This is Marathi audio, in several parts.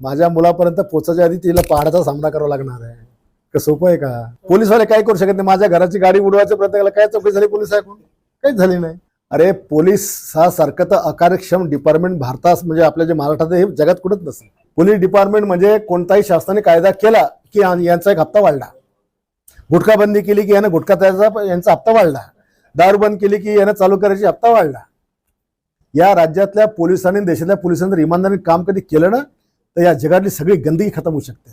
माझ्या मुलापर्यंत पोचायच्या आधी तिला पहाडाचा सामना करावा लागणार आहे. का सोपं आहे का? पोलीसवाले काय करू शकत नाही? माझ्या घराची गाडी उडवायच्या प्रयत्न केला काय चौकशी झाली पोलीस ऐकून काहीच झाली नाही. अरे पोलीस हा सारखं तर अकार्यक्षम डिपार्टमेंट भारतात म्हणजे आपल्या जे महाराष्ट्रात हे जगात कुठंच नसेल पोलीस डिपार्टमेंट म्हणजे कोणताही शासनाने कायदा केला की यांचा एक हप्ता वाढला. गुटखा बंदी केली की यानं गुटखा त्याचा यांचा हप्ता वाढला. दारू बंद केली की यानं चालू करायची हप्ता वाढला. या राज्यातल्या पोलिसांनी देशातल्या पोलिसांनी जर इमानदारीने काम कधी केलं ना तर या जगातली सगळी गंदगी खतम होऊ शकते.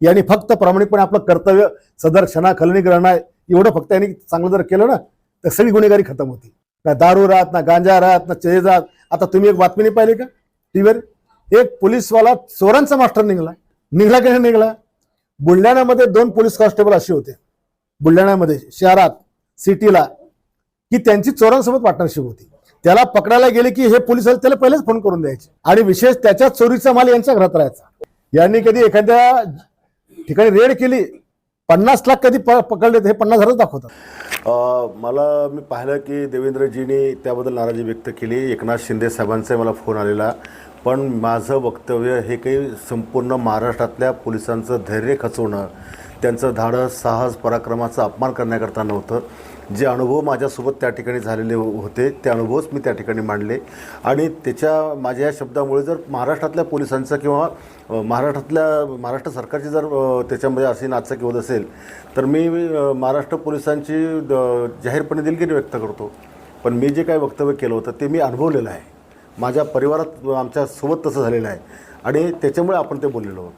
यांनी फक्त प्रामाणिकपणे आपलं कर्तव्य सदर क्षणा खलनीकरण आहे. एवढं फक्त यांनी चांगलं जर केलं ना तर सगळी गुन्हेगारी खतम होती. ना दारू राहत ना गांजा राहत ना चेज राहत आता तुम्ही एक बातमी नाही पाहिली का? टीव्हीवर? एक पोलीसवाला चोरांचा मास्टर निघाला. निघाला की नाही निघाला? बुलढाण्यामध्ये दोन पोलीस कॉन्स्टेबल असे होते. बुलढाण्यामध्ये शहरात सिटीला. की त्यांची चोरांसोबत पार्टनरशिप होती. त्याला पकडायला गेले की हे पोलीस त्याला पहिलेच फोन करून द्यायचे. आणि विशेष त्याच्या चोरीचा माल यांच्या घरात राहायचा. यांनी कधी एखाद्या ठिकाणी रेड केली पन्नास लाख कधी प- पकडले तर हे पन्नास हजारच दाखवतात. मला मी पाहिलं की देवेंद्रजींनी त्याबद्दल नाराजी व्यक्त केली. एकनाथ शिंदे साहेबांचा मला फोन आलेला. पण माझं वक्तव्य हे काही संपूर्ण महाराष्ट्रातल्या पोलिसांचं धैर्य खचवणं त्यांचं धाडस साहस पराक्रमाचा अपमान करण्याकरता नव्हतं. जे अनुभव माझ्यासोबत त्या ठिकाणी झालेले होते ते अनुभवच मी त्या ठिकाणी मांडले. आणि त्याच्या माझ्या या शब्दामुळे जर महाराष्ट्रातल्या पोलिसांचं किंवा महाराष्ट्रातल्या महाराष्ट्र सरकारची जर त्याच्यामध्ये अशी नाचकी होत असेल तर मी महाराष्ट्र पोलिसांची द- जाहीरपणे दिलगिरी व्यक्त करतो. पण मी जे काही वक्तव्य केलं होतं ते मी अनुभवलेलं आहे. माझ्या परिवारात आमच्यासोबत तसं झालेलं आहे. आणि त्याच्यामुळे आपण ते बोललेलो आहोत.